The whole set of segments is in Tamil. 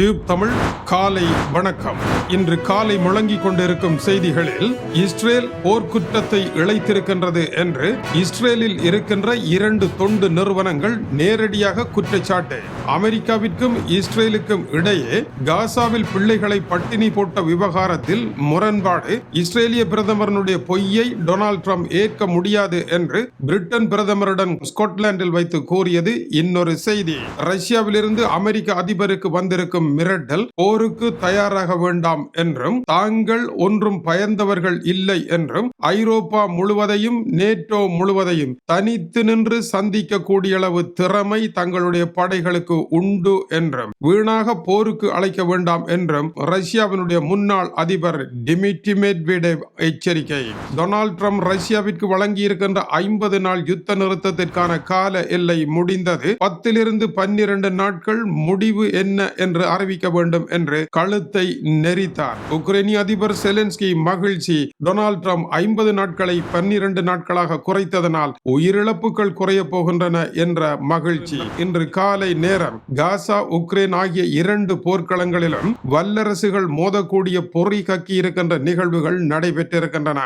டியூப் தமிழ் காலை வணக்கம். இன்று காலை முழங்கிக் கொண்டிருக்கும் செய்திகளில் இஸ்ரேல் போர்க்குற்றத்தை இழைத்திருக்கின்றது என்று இஸ்ரேலில் இருக்கின்ற இரண்டு தொண்டு நிறுவனங்கள் நேரடியாக குற்றச்சாட்டு. அமெரிக்காவிற்கும் இஸ்ரேலுக்கும் இடையே காசாவில் பிள்ளைகளை பட்டினி போட்ட விவகாரத்தில் முரண்பாடு இஸ்ரேலிய பிரதமரனுடைய பொய்யை டொனால்ட் ட்ரம்ப் ஏற்க முடியாது என்று பிரிட்டன் பிரதமருடன் ஸ்காட்லாந்தில் வைத்து கூறியது இன்னொரு செய்தி. ரஷ்யாவிலிருந்து அமெரிக்க அதிபருக்கு வந்திருக்கும் மிரட்டல் போருக்கு தயாராக வேண்டாம் என்றும் தாங்கள் ஒன்றும் பயந்தவர்கள் இல்லை என்றும் ஐரோப்பா முழுவதையும் நேட்டோ முழுவதையும் தனித்து நின்று சந்திக்க அளவு திறமை தங்களுடைய படைகளுக்கு உண்டு என்றும் வீணாக போருக்கு அழைக்க வேண்டாம் என்றும் ரஷ்யாவினுடைய முன்னாள் அதிபர் டிமிட்ரி மெட்வெடேவ் எச்சரிக்கை. டொனால்ட் ட்ரம்ப் ரஷ்யாவிற்கு வழங்கியிருக்கின்ற ஐம்பது நாள் யுத்த நிறுத்தத்திற்கான கால எல்லை முடிந்தது. பத்திலிருந்து பன்னிரண்டு நாட்கள் முடிவு என்ன என்று அறிவிக்க வேண்டும் என்று கழுத்தை நெறித்தார் உக்ரைனிய அதிபர் செலன்ஸ்கி மகிழ்ச்சி. டொனால்ட் ட்ரம்ப் ஐம்பது நாட்களை பன்னிரண்டு நாட்களாக குறைத்ததனால் உயிரிழப்புகள் குறைய போகின்றன என்ற மகிழ்ச்சி. இன்று காலை நேரம் காசா உக்ரைன் ஆகிய இரண்டு போர்க்களங்களிலும் வல்லரசுகள் மோதக்கூடிய பொறி கக்கி இருக்கின்ற நிகழ்வுகள் நடைபெற்றிருக்கின்றன.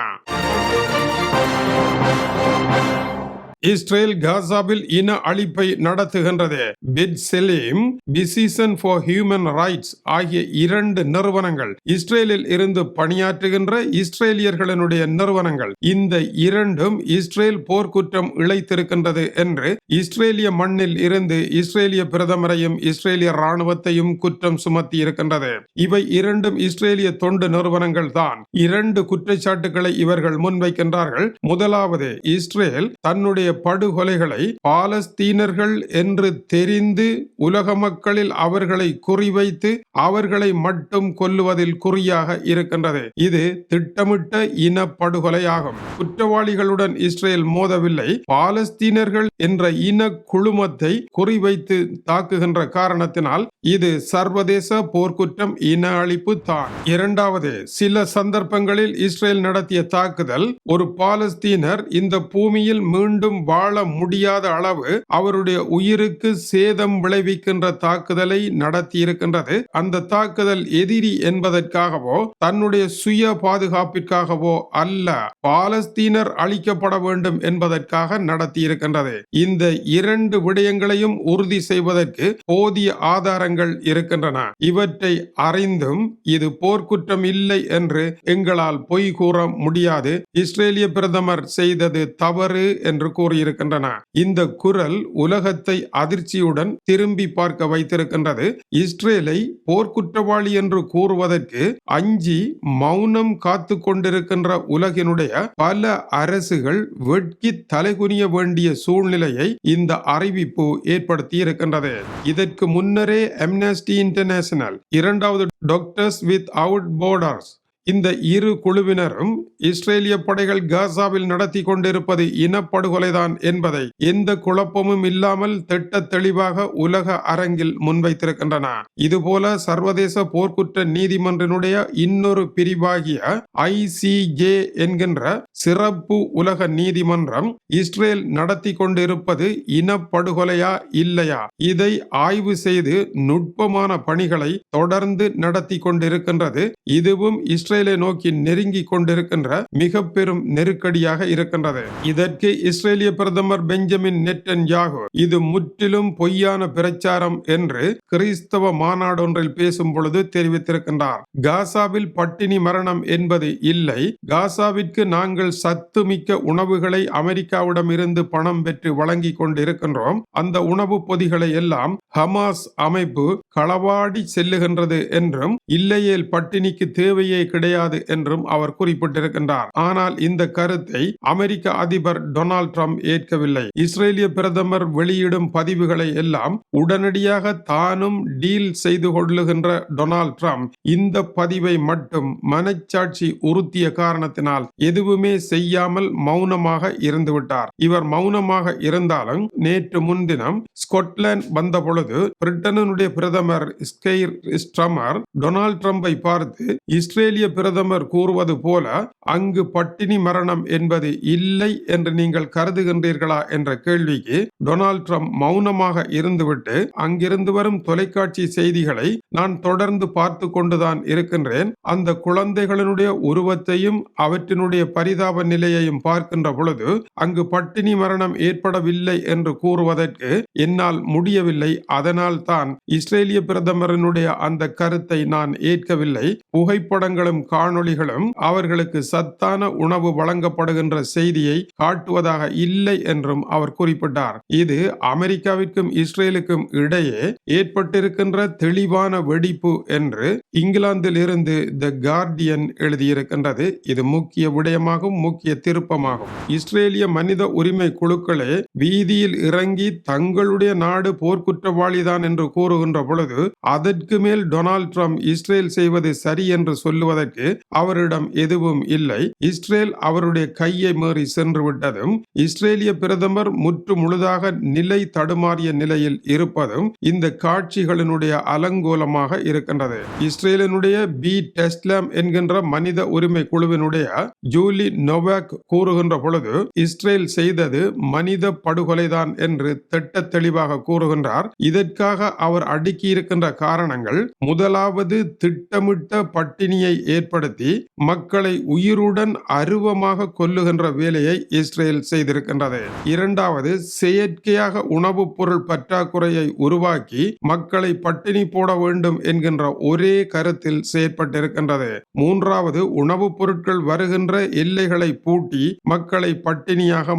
இஸ்ரேல் காசாவில் இன அழிப்பை நடத்துகின்றது. B'Tselem Physicians for Human Rights ஆகிய இரண்டு நிறுவனங்கள் இஸ்ரேலில் இருந்து பணியாற்றுகின்ற இஸ்ரேலியர்களினுடைய நிறுவனங்கள். இந்த இரண்டும் இஸ்ரேல் போர்க்குற்றம் இழைத்திருக்கின்றது என்று இஸ்ரேலிய மண்ணில் இருந்து இஸ்ரேலிய பிரதமரையும் இஸ்ரேலிய ராணுவத்தையும் குற்றம் சுமத்தி இருக்கின்றது இவை இரண்டும் இஸ்ரேலிய தொண்டு நிறுவனங்கள் தான். இரண்டு குற்றச்சாட்டுகளை இவர்கள் முன்வைக்கின்றார்கள். முதலாவது இஸ்ரேல் தன்னுடைய படுகொலைகளை பாலஸ்தீனர்கள் என்று தெரிந்து உலக மக்களில் அவர்களை குறிவைத்து அவர்களை மட்டும் கொல்லுவதில் குறியாக இருக்கின்றது. இது திட்டமிட்ட இன படுகொலையாகும். குற்றவாளிகளுடன் இஸ்ரேல் மோதவில்லை. பாலஸ்தீனர்கள் என்ற இன குழுமத்தை குறிவைத்து தாக்குகின்ற காரணத்தினால் இது சர்வதேச போர்க்குற்றம் இன அழிப்பு தான். இரண்டாவது சில சந்தர்ப்பங்களில் இஸ்ரேல் நடத்திய தாக்குதல் ஒரு பாலஸ்தீனர் இந்த பூமியில் மீண்டும் வாழ முடியாத அளவு அவருடைய உயிருக்கு சேதம் விளைவிக்கின்ற தாக்குதலை நடத்தியிருக்கின்றது. அந்த தாக்குதல் எதிரி என்பதற்காகவோ தன்னுடைய சுய பாதுகாப்பிற்காகவோ அல்ல பாலஸ்தீனர் அழிக்கப்பட வேண்டும் என்பதற்காக நடத்தியிருக்கின்றது. இந்த இரண்டு விடயங்களையும் உறுதி செய்வதற்கு போதிய ஆதாரங்கள் இருக்கின்றன. இவற்றை அறிந்தும் இது போர்க்குற்றம் இல்லை என்று எங்களால் பொய் கூற முடியாது. இஸ்ரேலிய பிரதமர் செய்தது தவறு என்று கூறியிருக்கின்றன. இந்த குரல் உலகத்தை அதிர்ச்சியுடன் திரும்பி பார்க்க வைத்திருக்கின்றது. இஸ்ரேலை போர்க்குற்றவாளி என்று கூறுவதற்கு அஞ்சி மௌனம் காத்து கொண்டிருக்கின்ற உலகினுடைய பல அரசுகள் வெட்கி தலைகுனிய வேண்டிய சூழ்நிலையை இந்த அறிவிப்பு ஏற்படுத்தி இருக்கின்றது இதற்கு முன்னரே அம்னஸ்டி இன்டர்நேஷனல் இரண்டாவது டாக்டர்ஸ் வித் அவுட் போர்டர்ஸ் இந்த இரு குழுவினரும் இஸ்ரேலிய படைகள் காசாவில் நடத்தி கொண்டிருப்பது இனப்படுகொலைதான் என்பதை எந்த குழப்பமும் இல்லாமல் திட்ட தெளிவாக உலக அரங்கில் முன்வைத்திருக்கின்றன. இதுபோல சர்வதேச போர்க்குற்ற நீதிமன்றினுடைய இன்னொரு பிரிவாகிய ஐசிஜே என்கின்ற சிறப்பு உலக நீதிமன்றம் இஸ்ரேல் நடத்தி கொண்டிருப்பது இனப்படுகொலையா இல்லையா? இதை ஆய்வு செய்து நுட்பமான பணிகளை தொடர்ந்து நடத்தி கொண்டிருக்கின்றது. இதுவும் இஸ்ரேல் இஸ்ரேலை நோக்கி நெருங்கி கொண்டிருக்கின்ற மிக பெரும் நெருக்கடியாக இருக்கின்றது. இதற்கு இஸ்ரேலிய பிரதமர் பெஞ்சமின் நெட்டன் யாகு இது முற்றிலும் பொய்யான பிரச்சாரம் என்று கிறிஸ்தவ மாநாடொன்றில் பேசும் பொழுது தெரிவித்திருக்கின்றார். காசாவில் பட்டினி மரணம் என்பது இல்லை. காசாவிற்கு நாங்கள் சத்து மிக்க உணவுகளை அமெரிக்காவிடம் இருந்து பணம் பெற்று வழங்கி கொண்டிருக்கின்றோம். அந்த உணவு பொதிகளை எல்லாம் ஹமாஸ் அமைப்பு களவாடி செல்லுகின்றது என்றும் இல்லையேல் பட்டினிக்கு தேவையே கிடை கிடையாது என்றும் அவர் குறிப்பிட்டிருக்கின்றார். ஆனால் இந்த கருத்தை அமெரிக்க அதிபர் டொனால்ட் ட்ரம்ப் ஏற்கவில்லை. இஸ்ரேலிய பிரதமர் வெளியிடும் பதிவுகளை எல்லாம் உடனடியாக தானும் டீல் செய்து கொள்ளுகின்ற டொனால்ட் ட்ரம்ப் இந்த பதிவை மட்டும் மனச்சாட்சி உறுத்திய காரணத்தினால் எதுவுமே செய்யாமல் மௌனமாக இருந்துவிட்டார். இவர் மௌனமாக இருந்தாலும் நேற்று முன்தினம் ஸ்கொட்லாந்து வந்தபொழுது பிரிட்டனுடைய பிரதமர் ஸ்கெய்ர் ஸ்ட்ரமர் டொனால்ட் ட்ரம்பை பார்த்து இஸ்ரேலிய பிரதமர் கூறுவது போல அங்கு பட்டினி மரணம் என்பது இல்லை என்று நீங்கள் கருதுகின்றீர்களா என்ற கேள்விக்கு டொனால்ட் ட்ரம்ப் மௌனமாக இருந்துவிட்டு அங்கிருந்து வரும் தொலைக்காட்சி செய்திகளை நான் தொடர்ந்து பார்த்து கொண்டுதான் இருக்கின்றேன். அந்த குழந்தைகளினுடைய உருவத்தையும் அவற்றினுடைய பரிதாப நிலையையும் பார்க்கின்ற பொழுது அங்கு பட்டினி மரணம் ஏற்படவில்லை என்று கூறுவதற்கு என்னால் முடியவில்லை. அதனால் தான் இஸ்ரேலிய பிரதமரனுடைய அந்த கருத்தை நான் ஏற்கவில்லை. புகைப்படங்களும் காணொளிகளும் அவர்களுக்கு சத்தான உணவு வழங்கப்படுகின்ற செய்தியை காட்டுவதாக இல்லை என்றும் அவர் குறிப்பிட்டார். இது அமெரிக்காவிற்கும் இஸ்ரேலுக்கும் இடையே ஏற்பட்டிருக்கின்ற தெளிவான வெடிப்பு என்று இங்கிலாந்தில் இருந்து த கார்டியன் எழுதியிருக்கின்றது. இது முக்கிய விடயமாகும் முக்கிய திருப்பமாகும். இஸ்ரேலிய மனித உரிமை குழுக்களே வீதியில் இறங்கி தங்களுடைய நாடு போர்க்குற்றவாளிதான் என்று கூறுகின்ற பொழுது அதற்கு மேல் டொனால்ட் ட்ரம்ப் இஸ்ரேல் செய்வது சரி என்று சொல்லுவதற்கு அவரிடம் எதுவும் இல்லை. இஸ்ரேல் அவருடைய கையை மீறி சென்று விட்டதும் இஸ்ரேலிய பிரதமர் முற்று முழுதாக நிலை தடுமாறிய நிலையில் இருப்பதும் இந்த காட்சிகளினுடைய அலங்கோலமாக இருக்கின்றது. இஸ்ரேலினுடைய பி டெஸ்லாம் என்கின்ற மனித உரிமை குழுவினுடைய ஜூலி நொவாக் கூறுகின்ற பொழுது இஸ்ரேல் செய்தது மனித படுகொலைதான் என்று திட்ட தெளிவாக கூறுகின்றார். இதற்காக அவர் அடுக்கி இருக்கின்ற காரணங்கள் முதலாவது திட்டமிட்ட பட்டினியை ஏற்படுத்தி மக்களை உயிருடன் அருவமாக கொல்லுகின்ற வேலையை இஸ்ரேல் செய்திருக்கின்றது. இரண்டாவது செயற்கையாக உணவுப் பொருள் பற்றாக்குறையை உருவாக்கி மக்களை பட்டினி போட வேண்டும் என்கின்ற ஒரே கருத்தில் செயற்பட்டிருக்கின்றது. மூன்றாவது உணவுப் பொருட்கள் வருகின்ற எல்லைகளை பூட்டி மக்களை பட்டினியாக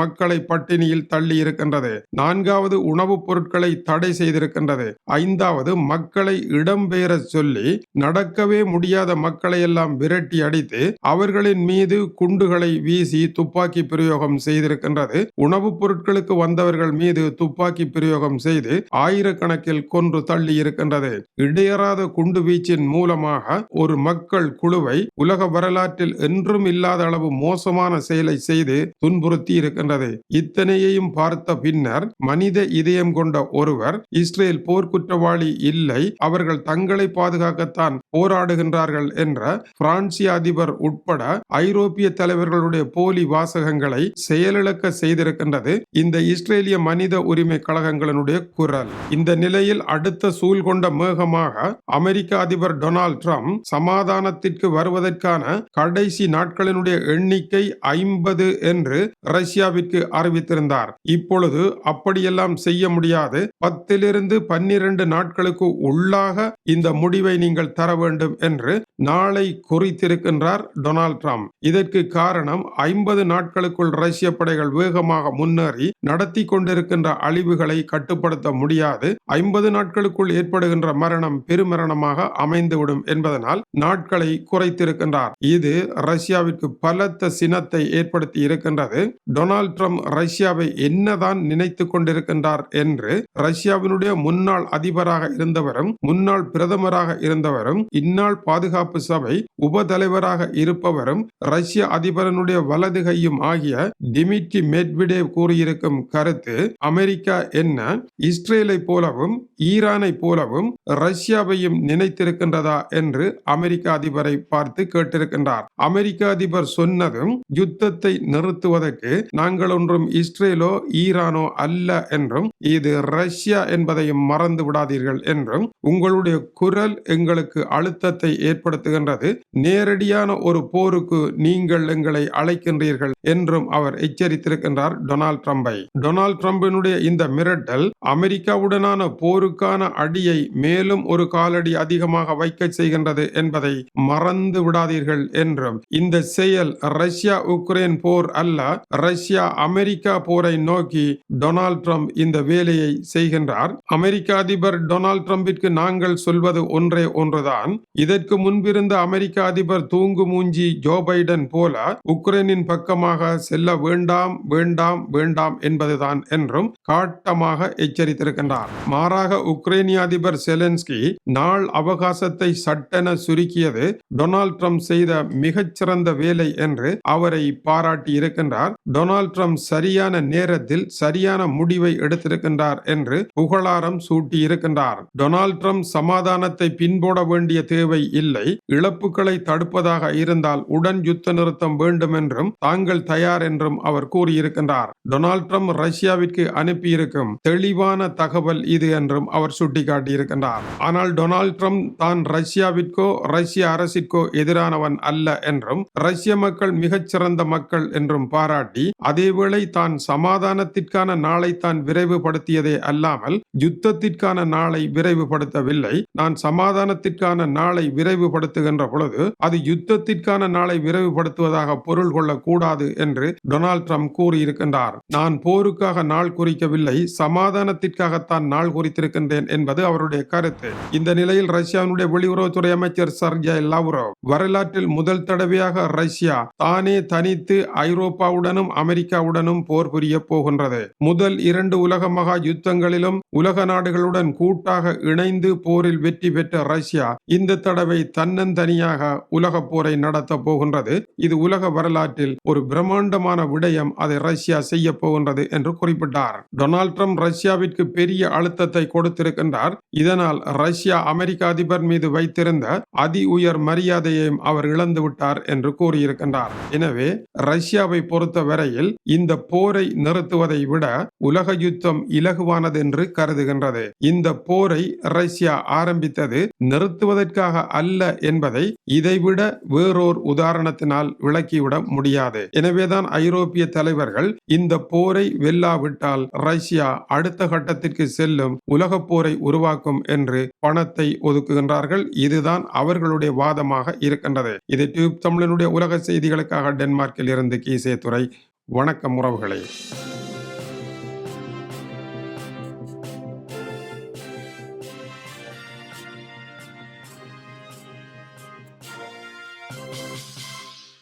மக்களை பட்டினியில் தள்ளி இருக்கின்றது நான்காவது உணவுப் பொருட்களை தடை செய்திருக்கின்றது. ஐந்தாவது மக்களை இடம்பெயர சொல்லி நடக்கவே முடியாத மக்களை எல்லாம் விரட்டி அடித்து அவர்களின் மீது குண்டுகளை வீசி துப்பாக்கி பிரயோகம் செய்திருக்கின்றது. உணவுப் பொருட்களுக்கு வந்தவர்கள் மீது துப்பாக்கி பிரயோகம் செய்து ஆயிரக்கணக்கில் கொன்று தள்ளி இருக்கின்றது. இடையறாத குண்டு வீச்சின் மூலமாக ஒரு மக்கள் குழுவை உலக வரலாற்றில் என்றும் இல்லாத அளவு மோசமான செயலை செய்து துன்புறுத்தி இருக்கின்றது. இத்தனையையும் பார்த்த பின்னர் மனித இதயம் கொண்ட ஒருவர் இஸ்ரேல் போர்க்குற்றவாளி இல்லை அவர்கள் தங்களை பாதுகாக்கத்தான் போராடுகின்றார்கள் என்ற பிரான்சிய அதிபர் உட்பட ஐரோப்பிய தலைவர்களுடைய போலி வாசகங்களை செயலிழக்க செய்திருக்கின்றது இந்த இஸ்ரேலிய மனித உரிமை கழகங்களினுடைய குரல். இந்த நிலையில் அடுத்த சூழ் கொண்ட மேகமாக அமெரிக்க அதிபர் டொனால்ட் ட்ரம்ப் சமாதானத்திற்கு வருவதற்கான கடைசி நாட்களினுடைய எண்ணிக்கை ஐம்பது என்று ரஷ்யாவிற்கு அறிவித்திருந்தார். இப்பொழுது அப்படியெல்லாம் செய்ய முடியாது. பத்திலிருந்து பன்னிரண்டு நாட்களுக்கு உள்ளாக இந்த முடிவை நீங்கள் தர வேண்டும் என்று நாளை குறித்திருக்கின்றார் டொனால்ட் ட்ரம்ப். இதற்கு காரணம் ஐம்பது நாட்களுக்குள் ரஷ்ய படைகள் வேகமாக முன்னேறி நடத்தி கொண்டிருக்கின்ற அழிவுகளை கட்டுப்படுத்த முடியாது. ஐம்பது நாட்களுக்குள் ஏற்படுகின்ற மரணம் பெருமரணமாக அமைந்துவிடும் என்பதனால் நாட்களை குறைத்திருக்கின்றார். இது ரஷ்யாவிற்கு பலத்த சினத்தை ஏற்படுத்தி இருக்கின்றது. டொனால்ட் ட்ரம்ப் ரஷ்யாவை என்னதான் நினைத்து கொண்டிருக்கின்றார் என்று ரஷ்யாவினுடைய முன்னாள் அதிபராக இருந்தவரும் முன்னாள் பிரதமராக இருந்தவரும் இந்நாள் பாதுகாப்பு பாதுகாப்பு சபை உப தலைவராக இருப்பவரும் ரஷ்ய அதிபரனுடைய வலது கையும் ஆகிய டிமிட்ரி மெட்விடேவ் கூறியிருக்கும் கருத்து அமெரிக்கா என்ன இஸ்ரேலை போலவும் ஈரானை போலவும் ரஷ்யாவையும் நினைத்திருக்கின்றதா என்று அமெரிக்க அதிபரை பார்த்து கேட்டிருக்கின்றார். அமெரிக்க அதிபர் சொன்னதும் யுத்தத்தை நிறுத்துவதற்கு நாங்கள் ஒன்றும் இஸ்ரேலோ ஈரானோ அல்ல என்றும் இது ரஷ்யா என்பதையும் மறந்து விடாதீர்கள் என்றும் உங்களுடைய குரல் எங்களுக்கு அழுத்தத்தை ஏற்படுத்த ஏற்படுத்துகின்றது நேரடியான ஒரு போருக்கு நீங்கள் எங்களை அழைக்கின்றீர்கள் என்றும் அவர் எச்சரித்திருக்கின்றார் டொனால்ட் ட்ரம்பை. டொனால்ட் ட்ரம்பினுடைய இந்த மிரட்டல் அமெரிக்காவுடனான போருக்கான அடியை மேலும் ஒரு காலடி அதிகமாக வைக்க செய்கின்றது என்பதை மறந்து விடாதீர்கள் என்றும். இந்த செயல் ரஷ்யா உக்ரைன் போர் அல்ல ரஷ்யா அமெரிக்கா போரை நோக்கி டொனால்ட் ட்ரம்ப் இந்த வேலையை செய்கின்றார். அமெரிக்க அதிபர் டொனால்ட் ட்ரம்பிற்கு நாங்கள் சொல்வது ஒன்றே ஒன்றுதான். இதற்கு முன்பிருந்த அமெரிக்க அதிபர் தூங்கு மூஞ்சி ஜோ பைடன் போல உக்ரைனின் பக்கமாக செல்ல வேண்டாம் வேண்டாம் வேண்டாம் என்பதுதான் என்றும் காட்டமாக எச்சரித்திருக்கின்றார். மாறாக உக்ரைனிய அதிபர் செலன்ஸ்கி நாள் அவகாசத்தை சட்டென சுருக்கியது டொனால்ட் ட்ரம்ப் செய்த மிகச்சிறந்த வேலை என்று அவரை பாராட்டி இருக்கின்றார் டொனால்ட் ட்ரம்ப் சரியான நேரத்தில் சரியான முடிவை எடுத்திருக்கின்றார் என்று புகழாரம் சூட்டி இருக்கின்றார் டொனால்ட் ட்ரம்ப் சமாதானத்தை பின்போட வேண்டிய தேவை இல்லை. இழப்புகளை தடுப்பதாக இருந்தால் உடன் யுத்த நிறுத்தம் வேண்டும் என்றும் தாங்கள் தயார் என்றும் அவர் கூறியிருக்கின்றார். டொனால்ட் ட்ரம்ப் ரஷ்யாவிற்கு அனுப்பியிருக்கும் தெளிவான தகவல் இது என்றும் அவர் சுட்டிக்காட்டியிருக்கின்றார். ஆனால் டொனால்ட் ட்ரம்ப் தான் ரஷ்யாவிற்கோ ரஷ்ய அரசிற்கோ எதிரானவன் அல்ல என்றும் ரஷ்ய மக்கள் மிகச்சிறந்த மக்கள் என்றும் பாராட்டி அதேவேளை தான் சமாதானத்திற்கான நாளை தான் விரைவுபடுத்தியதே அல்லாமல் யுத்தத்திற்கான நாளை விரைவுபடுத்தவில்லை. நான் சமாதானத்திற்கான நாளை விரைவுபடுத்த விரைவுபடுத்துகின்ற பொழுது அது யுத்தத்திற்கான நாளை விரைவுபடுத்துவதாக பொருள் கொள்ளக்கூடாது என்று டொனால்ட் ட்ரம்ப் கூறியிருக்கின்றார். நான் போருக்காக நாள் குறிக்கவில்லை சமாதானத்திற்காகத்தான் நாள் குறித்திருக்கின்றேன் என்பது அவருடைய கருத்து. இந்த நிலையில் ரஷ்யாவினுடைய வெளியுறவுத்துறை அமைச்சர் சர்ஜய் லவ்ரோவ் வரலாற்றில் முதல் தடவையாக ரஷ்யா தானே தனித்து ஐரோப்பாவுடனும் அமெரிக்காவுடனும் போர் புரிய போகின்றது. முதல் இரண்டு உலக மகா யுத்தங்களிலும் உலக நாடுகளுடன் கூட்டாக இணைந்து போரில் வெற்றி பெற்ற ரஷ்யா இந்த தடவை தன் தன்னந்தனியாக உலக போரை நடத்த போகின்றது. இது உலக வரலாற்றில் ஒரு பிரம்மாண்டமான விடயம். அதை ரஷ்யா செய்ய போகின்றது என்று குறிப்பிட்டார். டொனால்ட் ட்ரம்ப் ரஷ்யாவிற்கு பெரிய அழுத்தத்தை கொடுத்திருக்கின்றார். இதனால் ரஷ்யா அமெரிக்க அதிபர் மீது வைத்திருந்த அதி உயர் மரியாதையையும் அவர் இழந்து விட்டார் என்று கூறியிருக்கின்றார். எனவே ரஷ்யாவை பொறுத்த வரையில் இந்த போரை நிறுத்துவதை விட உலக யுத்தம் இலகுவானது என்று கருதுகின்றது. இந்த போரை ரஷ்யா ஆரம்பித்தது நிறுத்துவதற்காக அல்ல என்பதை இதைவிட வேறோர் உதாரணத்தினால் விளக்கிவிட முடியாது. எனவேதான் ஐரோப்பிய தலைவர்கள் இந்த போரை வெல்லாவிட்டால் ரஷ்யா அடுத்த கட்டத்திற்கு செல்லும் உலக போரை உருவாக்கும் என்று பணத்தை ஒதுக்குகின்றார்கள். இதுதான் அவர்களுடைய வாதமாக இருக்கின்றது. இது டியூப் தமிழனுடைய உலக செய்திகளுக்காக டென்மார்க்கில் இருந்து கீசே துறை வணக்கம் உறவுகளே.